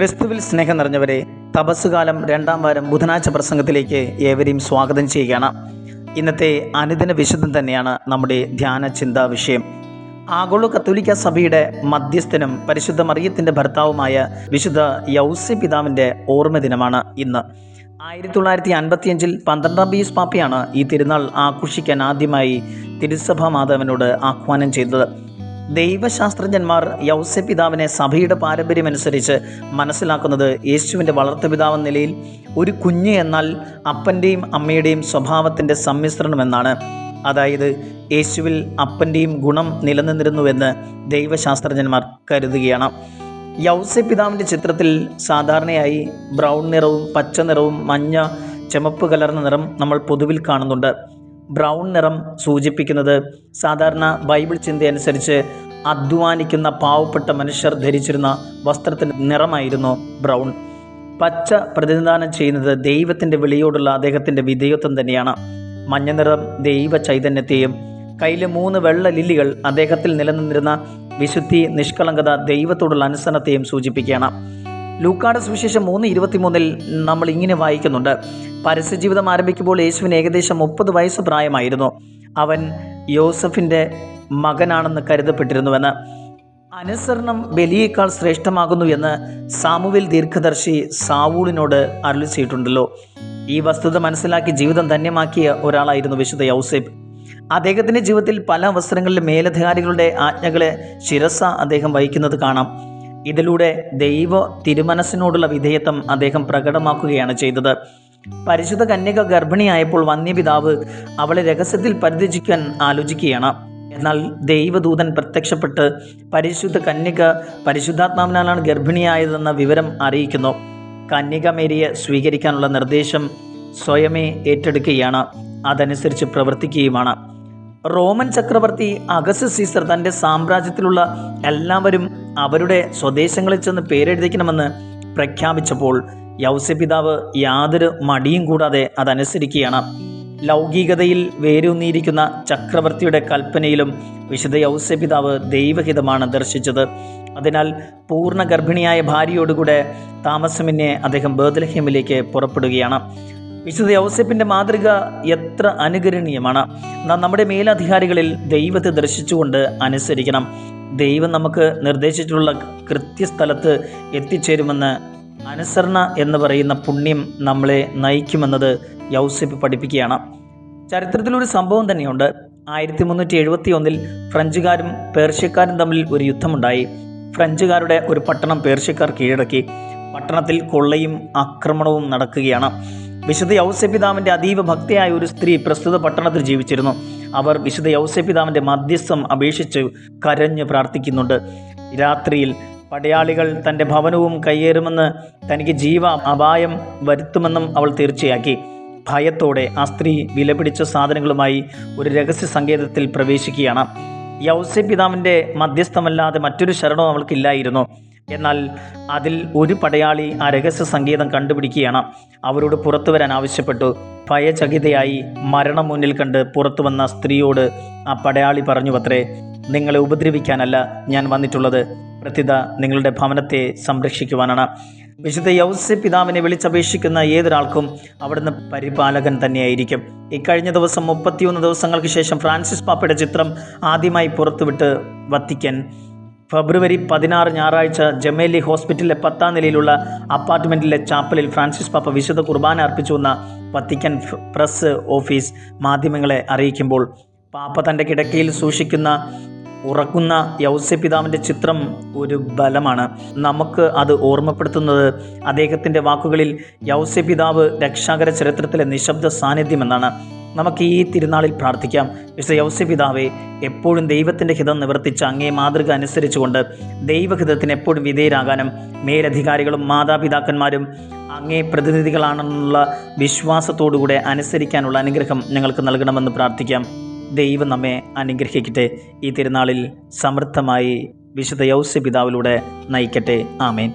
ക്രിസ്തുവിൽ സ്നേഹം നിറഞ്ഞവരെ തപസ്സുകാലം രണ്ടാം വാരം ബുധനാഴ്ച പ്രസംഗത്തിലേക്ക് ഏവരെയും സ്വാഗതം ചെയ്യുകയാണ്. ഇന്നത്തെ അനുദിന വിശുദ്ധം തന്നെയാണ് നമ്മുടെ ധ്യാന ചിന്താ വിഷയം. ആഗോള കത്തോലിക്ക സഭയുടെ മധ്യസ്ഥനും പരിശുദ്ധ മറിയത്തിന്റെ ഭർത്താവുമായ വിശുദ്ധ യൗസി പിതാവിന്റെ ഓർമ്മ ദിനമാണ് ഇന്ന്. ആയിരത്തി തൊള്ളായിരത്തി അൻപത്തിയഞ്ചിൽ പന്ത്രണ്ടാം പീസ് പാപ്പയാണ് ഈ തിരുനാൾ ആഘോഷിക്കാൻ ആദ്യമായി തിരുസഭാ മാതാവിനോട് ആഹ്വാനം ചെയ്തത്. ദൈവശാസ്ത്രജ്ഞന്മാർ യൗസെ പിതാവിനെ സഭയുടെ പാരമ്പര്യമനുസരിച്ച് മനസ്സിലാക്കുന്നത് യേശുവിന്റെ വളർത്തുപിതാവെന്ന നിലയിൽ ഒരു കുഞ്ഞ് എന്നാൽ അപ്പന്റെയും അമ്മയുടെയും സ്വഭാവത്തിന്റെ സമ്മിശ്രണമെന്നാണ്. അതായത് യേശുവിൽ അപ്പന്റെയും ഗുണം നിലനിന്നിരുന്നുവെന്ന് ദൈവശാസ്ത്രജ്ഞന്മാർ കരുതുകയാണ്. യൗസെ പിതാവിന്റെ ചിത്രത്തിൽ സാധാരണയായി ബ്രൗൺ നിറവും പച്ച നിറവും മഞ്ഞ ചുമപ്പ് കലർന്ന നിറം നമ്മൾ പൊതുവിൽ കാണുന്നുണ്ട്. ബ്രൗൺ നിറം സൂചിപ്പിക്കുന്നത് സാധാരണ ബൈബിൾ ചിന്തയനുസരിച്ച് അധ്വാനിക്കുന്ന പാവപ്പെട്ട മനുഷ്യർ ധരിച്ചിരുന്ന വസ്ത്രത്തിന്റെ നിറമായിരുന്നു ബ്രൗൺ. പച്ച പ്രതിനിധാനം ചെയ്യുന്നത് ദൈവത്തിന്റെ വിളിയോടുള്ള അദ്ദേഹത്തിന്റെ വിധേയത്വം തന്നെയാണ്. മഞ്ഞ നിറം ദൈവ ചൈതന്യത്തെയും കയ്യിലെ മൂന്ന് വെള്ള ലില്ലികൾ അദ്ദേഹത്തിൽ നിലനിന്നിരുന്ന വിശുദ്ധി നിഷ്കളങ്കത ദൈവത്തോടുള്ള അനുസരണത്തെയും സൂചിപ്പിക്കുകയാണ്. ലൂക്കാട് സുവിശേഷം മൂന്ന് ഇരുപത്തിമൂന്നിൽ നമ്മൾ ഇങ്ങനെ വായിക്കുന്നുണ്ട്. പരസ്യജീവിതം ആരംഭിക്കുമ്പോൾ യേശുവിന് ഏകദേശം മുപ്പത് വയസ്സ് പ്രായമായിരുന്നു. അവൻ യോസഫിന്റെ മകനാണെന്ന് കരുതപ്പെട്ടിരുന്നുവെന്ന്. അനുസരണം ബലിയേക്കാൾ ശ്രേഷ്ഠമാകുന്നു എന്ന് സാമുവിൽ ദീർഘദർശി സാവൂളിനോട് അരുളിച്ചിട്ടുണ്ടല്ലോ ഈ വസ്തുത മനസ്സിലാക്കി ജീവിതം ധന്യമാക്കിയ ഒരാളായിരുന്നു വിശുദ്ധ യൗസേബ് അദ്ദേഹത്തിന്റെ ജീവിതത്തിൽ പല അവസരങ്ങളിലും മേലധികാരികളുടെ ആജ്ഞകളെ ശിരസ അദ്ദേഹം വഹിക്കുന്നത് കാണാം. ഇതിലൂടെ ദൈവ തിരുമനസ്സിനോടുള്ള വിധേയത്വം അദ്ദേഹം പ്രകടമാക്കുകയാണ് ചെയ്തത്. പരിശുദ്ധ കന്യക ഗർഭിണിയായപ്പോൾ വന്യപിതാവ് അവളെ രഹസ്യത്തിൽ പരിധിജിക്കാൻ ആലോചിക്കുകയാണ്. എന്നാൽ ദൈവദൂതൻ പ്രത്യക്ഷപ്പെട്ട് പരിശുദ്ധ കന്യക പരിശുദ്ധാത്മാവിനാലാണ് ഗർഭിണിയായതെന്ന വിവരം അറിയിക്കുന്നു. കന്യക മേരിയെ സ്വീകരിക്കാനുള്ള നിർദ്ദേശം സ്വയമേ ഏറ്റെടുക്കുകയാണ്. അതനുസരിച്ച് പ്രവർത്തിക്കുകയുമാണ്. റോമൻ ചക്രവർത്തി അഗസ് സീസർ തന്റെ സാമ്രാജ്യത്തിലുള്ള എല്ലാവരും അവരുടെ സ്വദേശങ്ങളിൽ ചെന്ന് പേരെഴുതിക്കണമെന്ന് പ്രഖ്യാപിച്ചപ്പോൾ യൗസ്യപിതാവ് യാതൊരു മടിയും കൂടാതെ അതനുസരിക്കുകയാണ്. ലൗകികതയിൽ വേരൂന്നിയിരിക്കുന്ന ചക്രവർത്തിയുടെ കൽപ്പനയിലും വിശുദ്ധ യൗസ്യപിതാവ് ദൈവഹിതമാണ് ദർശിച്ചത്. അതിനാൽ പൂർണ ഗർഭിണിയായ ഭാര്യയോടുകൂടെ താമസമിന്നെ അദ്ദേഹം ബേദലഹ്യമിലേക്ക് പുറപ്പെടുകയാണ്. വിശുദ്ധ യൗസപ്പിന്റെ മാതൃക എത്ര അനുകരണീയമാണ്. നാം നമ്മുടെ മേലധികാരികളിൽ ദൈവത്തെ ദർശിച്ചുകൊണ്ട് അനുസരിക്കണം. ദൈവം നമുക്ക് നിർദ്ദേശിച്ചിട്ടുള്ള കൃത്യസ്ഥലത്ത് എത്തിച്ചേരുമെന്ന് അനുസരണ എന്ന് പറയുന്ന പുണ്യം നമ്മളെ നയിക്കുമെന്നത് യൗസപ്പ് പഠിപ്പിക്കുകയാണ്. ചരിത്രത്തിലൊരു സംഭവം തന്നെയുണ്ട്. ആയിരത്തി മുന്നൂറ്റി എഴുപത്തി ഒന്നിൽ ഫ്രഞ്ചുകാരും പേർഷ്യക്കാരും തമ്മിൽ ഒരു യുദ്ധമുണ്ടായി. ഫ്രഞ്ചുകാരുടെ ഒരു പട്ടണം പേർഷ്യക്കാർ കീഴടക്കി. പട്ടണത്തിൽ കൊള്ളയും ആക്രമണവും നടക്കുകയാണ്. വിശുദ്ധ യൗസപിതാവിന്റെ അതീവ ഭക്തിയായ ഒരു സ്ത്രീ പ്രസ്തുത പട്ടണത്തിൽ ജീവിച്ചിരുന്നു. അവർ വിശുദ്ധ യൗസപിതാവിന്റെ മധ്യസ്ഥം അപേക്ഷിച്ച് കരഞ്ഞ് പ്രാർത്ഥിക്കുന്നുണ്ട്. രാത്രിയിൽ പടയാളികൾ തന്റെ ഭവനവും കയ്യേറുമെന്ന് തനിക്ക് ജീവ അപായം വരുത്തുമെന്നും അവൾ തീർച്ചയാക്കി. ഭയത്തോടെ ആ സ്ത്രീ വിലപിടിച്ച സാധനങ്ങളുമായി ഒരു രഹസ്യ സങ്കേതത്തിൽ പ്രവേശിക്കുകയാണ്. യൗസെ പിതാവിന്റെ മധ്യസ്ഥമല്ലാതെ മറ്റൊരു ശരണവും അവൾക്കില്ലായിരുന്നു. എന്നാൽ അതിൽ ഒരു പടയാളി ആ രഹസ്യ സംഗീതം കണ്ടുപിടിക്കുകയാണ്. അവരോട് പുറത്തു വരാൻ ആവശ്യപ്പെട്ടു. ഭയചകിതയായി മരണം മുന്നിൽ കണ്ട് പുറത്തു വന്ന സ്ത്രീയോട് ആ പടയാളി പറഞ്ഞു അത്രേ നിങ്ങളെ ഉപദ്രവിക്കാനല്ല ഞാൻ വന്നിട്ടുള്ളത്. പ്രത്യുത നിങ്ങളുടെ ഭവനത്തെ സംരക്ഷിക്കുവാനാണ്. വിശുദ്ധ യൗസ്യ പിതാവിനെ വിളിച്ചപേക്ഷിക്കുന്ന ഏതൊരാൾക്കും അവിടുന്ന് പരിപാലകൻ തന്നെയായിരിക്കും. ഇക്കഴിഞ്ഞ ദിവസം മുപ്പത്തിയൊന്ന് ദിവസങ്ങൾക്ക് ശേഷം ഫ്രാൻസിസ് പാപ്പയുടെ ചിത്രം ആദ്യമായി പുറത്തുവിട്ട് വത്തിക്കാൻ ഫെബ്രുവരി പതിനാറ് ഞായറാഴ്ച ജമേലി ഹോസ്പിറ്റലിലെ പത്താം നിലയിലുള്ള അപ്പാർട്ട്മെന്റിലെ ചാപ്പലിൽ ഫ്രാൻസിസ് പാപ്പ വിശുദ്ധ കുർബാന അർപ്പിച്ചുവെന്ന വത്തിക്കാൻ പ്രസ് ഓഫീസ് മാധ്യമങ്ങളെ അറിയിക്കുമ്പോൾ പാപ്പ തന്റെ കിടക്കയിൽ സൂക്ഷിക്കുന്ന ഉറക്കുന്ന യൗസ്യപിതാവിന്റെ ചിത്രം ഒരു ബലമാണ്. നമുക്ക് അത് ഓർമ്മപ്പെടുത്തുന്നത് അദ്ദേഹത്തിന്റെ വാക്കുകളിൽ യൗസ്യപിതാവ് രക്ഷാകര ചരിത്രത്തിലെ നിശബ്ദ സാന്നിധ്യം എന്നാണ് നമുക്ക് ഈ തിരുനാളിൽ പ്രാർത്ഥിക്കാം. വിശുദ്ധ യൗസ്യപിതാവെ എപ്പോഴും ദൈവത്തിന്റെ ഹിതം നിവർത്തിച്ച് അങ്ങേ മാതൃക അനുസരിച്ചുകൊണ്ട് ദൈവഹിതത്തിന് എപ്പോഴും വിധേയരാകാനും മേലധികാരികളും മാതാപിതാക്കന്മാരും അങ്ങേ പ്രതിനിധികളാണെന്നുള്ള വിശ്വാസത്തോടുകൂടെ അനുസരിക്കാനുള്ള അനുഗ്രഹം ഞങ്ങൾക്ക് നൽകണമെന്ന് പ്രാർത്ഥിക്കാം. ദൈവം നമ്മെ അനുഗ്രഹിക്കട്ടെ. ഈ തിരുനാളിൽ സമൃദ്ധമായി വിശുദ്ധ യൗസ്യ പിതാവിലൂടെ നയിക്കട്ടെ. ആമേൻ.